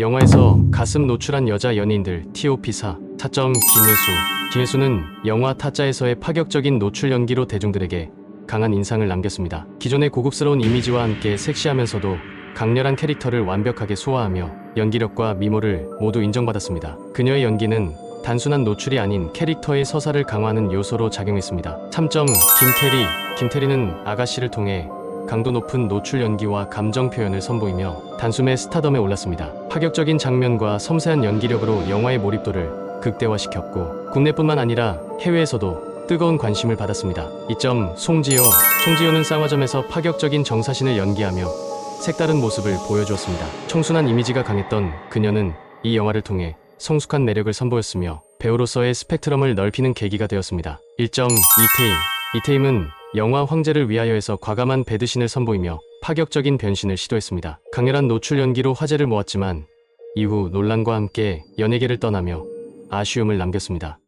영화에서 가슴 노출한 여자 연예인들 TOP사 타점 김혜수 김혜수는 영화 타짜에서의 파격적인 노출 연기로 대중들에게 강한 인상을 남겼습니다. 기존의 고급스러운 이미지와 함께 섹시하면서도 강렬한 캐릭터를 완벽하게 소화하며 연기력과 미모를 모두 인정받았습니다. 그녀의 연기는 단순한 노출이 아닌 캐릭터의 서사를 강화하는 요소로 작용했습니다. 참점 김태리 김태리는 아가씨를 통해 강도 높은 노출 연기와 감정 표현을 선보이며 단숨에 스타덤에 올랐습니다. 파격적인 장면과 섬세한 연기력으로 영화의 몰입도를 극대화시켰고 국내뿐만 아니라 해외에서도 뜨거운 관심을 받았습니다. 이점 송지효 송지효는 쌍화점에서 파격적인 정사신을 연기하며 색다른 모습을 보여주었습니다. 청순한 이미지가 강했던 그녀는 이 영화를 통해 성숙한 매력을 선보였으며 배우로서의 스펙트럼을 넓히는 계기가 되었습니다. 1점 이태임 이태임은 영화 황제를 위하여에서 과감한 배드신을 선보이며 파격적인 변신을 시도했습니다. 강렬한 노출 연기로 화제를 모았지만 이후 논란과 함께 연예계를 떠나며 아쉬움을 남겼습니다.